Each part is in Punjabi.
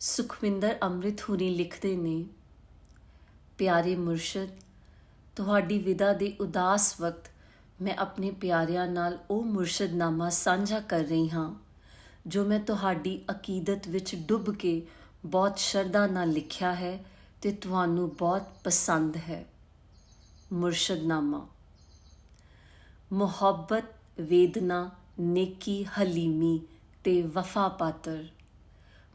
ਸੁਖਵਿੰਦਰ ਅੰਮ੍ਰਿਤ ਹੁਰੀ ਲਿਖਦੇ ਨੇ, ਪਿਆਰੇ ਮੁਰਸ਼ਦ, ਤੁਹਾਡੀ ਵਿਦਾ ਦੇ ਉਦਾਸ ਵਕਤ ਮੈਂ ਆਪਣੇ ਪਿਆਰਿਆਂ ਨਾਲ ਉਹ ਮੁਰਸ਼ਦਨਾਮਾ ਸਾਂਝਾ ਕਰ ਰਹੀ ਹਾਂ, ਜੋ ਮੈਂ ਤੁਹਾਡੀ ਅਕੀਦਤ ਵਿੱਚ ਡੁੱਬ ਕੇ ਬਹੁਤ ਸ਼ਰਧਾ ਨਾਲ ਲਿਖਿਆ ਹੈ ਤੇ ਤੁਹਾਨੂੰ ਬਹੁਤ ਪਸੰਦ ਹੈ। ਮੁਰਸ਼ਦਨਾਮਾ। ਮੁਹੱਬਤ, ਵੇਦਨਾ, ਨੇਕੀ, ਹਲੀਮੀ ਤੇ ਵਫਾ ਪਾਤਰ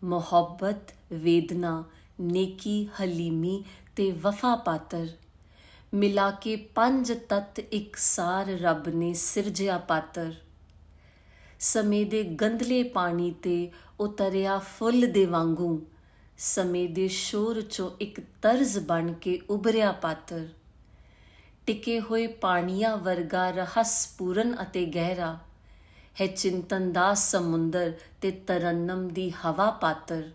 ਮੁਹੱਬਤ, ਵੇਦਨਾ, ਨੇਕੀ, ਹਲੀਮੀ ਤੇ ਵਫਾ ਪਾਤਰ। ਮਿਲਾ ਕੇ ਪੰਜ ਤਤ ਇਕਸਾਰ ਰੱਬ ਨੇ ਸਿਰਜਿਆ ਪਾਤਰ। ਸਮੇਂ ਦੇ ਗੰਧਲੇ ਪਾਣੀ ਤੇ ਉਤਰਿਆ ਫੁੱਲ ਦੇ ਵਾਂਗੂ। ਸਮੇਂ ਦੇ ਸ਼ੋਰ ਚੋਂ ਇੱਕ ਤਰਜ਼ ਬਣ ਕੇ ਉਭਰਿਆ ਪਾਤਰ। ਟਿਕੇ ਹੋਏ ਪਾਣੀਆਂ ਵਰਗਾ ਰਹੱਸ ਪੂਰਨ ਅਤੇ ਗਹਿਰਾ। ਹੈ ਚਿੰਤਨ ਦਾ ਸਮੁੰਦਰ ਤੇ ਤਰਨਮ ਦੀ ਹਵਾ ਪਾਤਰ।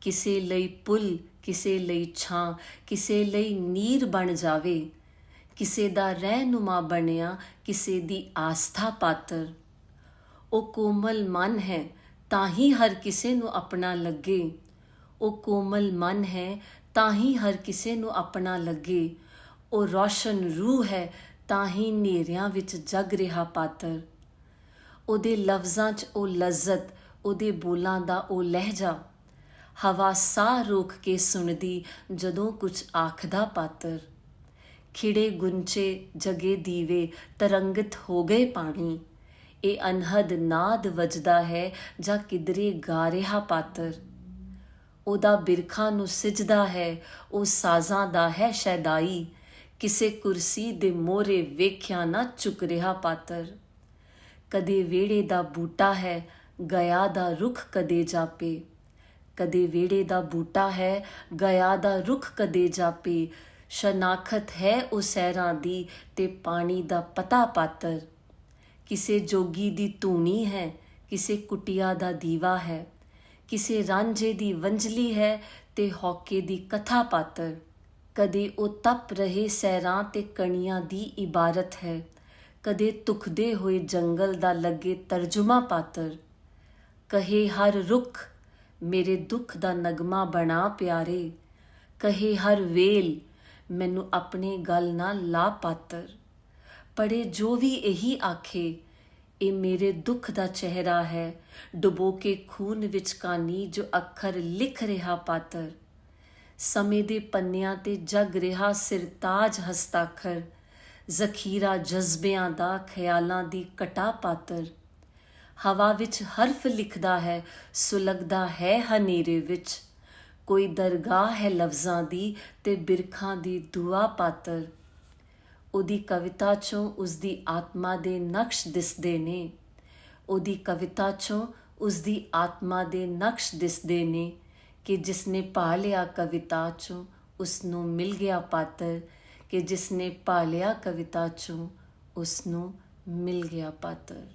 ਕਿਸੇ ਲਈ ਪੁੱਲ, ਕਿਸੇ ਲਈ ਛਾਂ, ਕਿਸੇ ਲਈ ਨੀਰ ਬਣ ਜਾਵੇ। ਕਿਸੇ ਦਾ ਰਹਿਨੁਮਾ ਬਣਿਆ, ਕਿਸੇ ਦੀ ਆਸਥਾ ਪਾਤਰ। ਉਹ ਕੋਮਲ ਮਨ ਹੈ ਤਾਂ ਹੀ ਹਰ ਕਿਸੇ ਨੂੰ ਆਪਣਾ ਲੱਗੇ। ਉਹ ਕੋਮਲ ਮਨ ਹੈ ਤਾਂ ਹੀ ਹਰ ਕਿਸੇ ਨੂੰ ਆਪਣਾ ਲੱਗੇ। ਉਹ ਰੋਸ਼ਨ ਰੂਹ ਹੈ ਤਾਂ ਹੀ ਨੇਰਿਆਂ ਵਿੱਚ ਜਗ ਰਿਹਾ ਪਾਤਰ। ਉਹਦੇ ਲਫ਼ਜ਼ਾਂ 'ਚ ਉਹ ਲਜ਼ਤ, ਉਹਦੇ ਬੋਲਾਂ ਦਾ ਉਹ ਲਹਿਜਾ। ਹਵਾ ਸਾਹ ਰੋਕ ਕੇ ਸੁਣਦੀ ਜਦੋਂ ਕੁਝ ਆਖਦਾ ਪਾਤਰ। ਖਿੜੇ ਗੁੰਚੇ ਜਗੇ ਦੀਵੇ, ਤਰੰਗਿਤ ਹੋ ਗਏ ਪਾਣੀ। ਇਹ ਅਨਹਦ ਨਾਦ ਵੱਜਦਾ ਹੈ ਜਾਂ ਕਿਦਰੇ ਗਾ ਰਿਹਾ ਪਾਤਰ। ਉਹਦਾ ਬਿਰਖਾਂ ਨੂੰ ਸਿਜਦਾ ਹੈ, ਉਹ ਸਾਜ਼ਾਂ ਦਾ ਹੈ ਸ਼ੈਦਾਈ। ਕਿਸੇ ਕੁਰਸੀ ਦੇ ਮੋਰੇ ਵੇਖਿਆ ਨਾ ਚੁੱਕ ਰਿਹਾ ਪਾਤਰ। ਕਦੇ ਵੇੜੇ ਦਾ ਬੂਟਾ ਹੈ, ਗਿਆ ਦਾ ਰੁੱਖ ਕਦੇ ਜਾਪੇ। ਕਦੇ ਵੇੜੇ ਦਾ ਬੂਟਾ ਹੈ, ਗਿਆ ਦਾ ਰੁੱਖ ਕਦੇ ਜਾਪੇ। ਸ਼ਨਾਖਤ ਹੈ ਉਹ ਸਹਿਰਾਂ ਦੀ ਤੇ ਪਾਣੀ ਦਾ ਪਤਾ ਪਾਤਰ। ਕਿਸੇ ਜੋਗੀ ਦੀ ਧੂਣੀ ਹੈ, ਕਿਸੇ ਕੁਟਿਆ ਦਾ ਦੀਵਾ ਹੈ। ਕਿਸੇ ਰਾਂਝੇ ਦੀ ਵੰਝਲੀ ਹੈ ਤੇ ਹੌਕੇ ਦੀ ਕਥਾ ਪਾਤਰ। ਕਦੇ ਉਹ ਤਪ ਰਹੇ ਸਹਿਰਾਂ ਤੇ ਕਣੀਆਂ ਦੀ ਇਬਾਰਤ ਹੈ। ਕਦੇ ਤੁਖਦੇ ਹੋਏ ਜੰਗਲ ਦਾ ਲੱਗੇ ਤਰਜਮਾ ਪਾਤਰ। ਕਹੇ ਹਰ ਰੁੱਖ, ਮੇਰੇ ਦੁੱਖ ਦਾ ਨਗਮਾ ਬਣਾ ਪਿਆਰੇ। ਕਹੇ ਹਰ ਵੇਲ, ਮੈਨੂੰ ਆਪਣੇ ਗੱਲ ਨਾਲ ਲਾ ਪਾਤਰ। ਪੜੇ ਜੋ ਵੀ ਇਹੀ ਆਖੇ, ਇਹ ਮੇਰੇ ਦੁੱਖ ਦਾ ਚਿਹਰਾ ਹੈ। ਡੁਬੋ ਕੇ ਖੂਨ ਵਿੱਚ ਕਾਨੀ ਜੋ ਅੱਖਰ ਲਿਖ ਰਿਹਾ ਪਾਤਰ। ਸਮੇਂ ਦੇ ਪੰਨਿਆਂ ਤੇ ਜਗ ਰਿਹਾ ਸਿਰਤਾਜ ਹਸਤਾਖਰ। ਜ਼ਖੀਰਾ ਜਜ਼ਬਿਆਂ ਦਾ ਖਿਆਲਾਂ ਦੀ ਕਟਾ ਪਾਤਰ। ਹਵਾ ਵਿੱਚ ਹਰਫ ਲਿਖਦਾ ਹੈ, ਸੁਲਗਦਾ ਹੈ ਹਨੇਰੇ ਵਿੱਚ। ਕੋਈ ਦਰਗਾਹ ਹੈ ਲਫ਼ਜ਼ਾਂ ਦੀ ਤੇ ਬਿਰਖਾਂ ਦੀ ਦੁਆ ਪਾਤਰ। ਉਹਦੀ ਕਵਿਤਾ ਚੋਂ ਉਸ ਦੀ ਆਤਮਾ ਦੇ ਨਕਸ਼ ਦਿਸਦੇ ਨੇ। ਉਹਦੀ ਕਵਿਤਾ ਚੋਂ ਉਸ ਦੀ ਆਤਮਾ ਦੇ ਨਕਸ਼ ਦਿਸਦੇ ਨੇ ਕਿ ਜਿਸਨੇ ਪਾ ਲਿਆ ਕਵਿਤਾ ਚੋਂ ਉਸ ਨੂੰ ਮਿਲ ਗਿਆ ਪਾਤਰ। ਕਿ ਜਿਸ ਨੇ ਲਿਆ ਕਵਿਤਾ ਚੋਂ ਉਸ ਨੂੰ ਮਿਲ ਗਿਆ ਪਾਤਰ।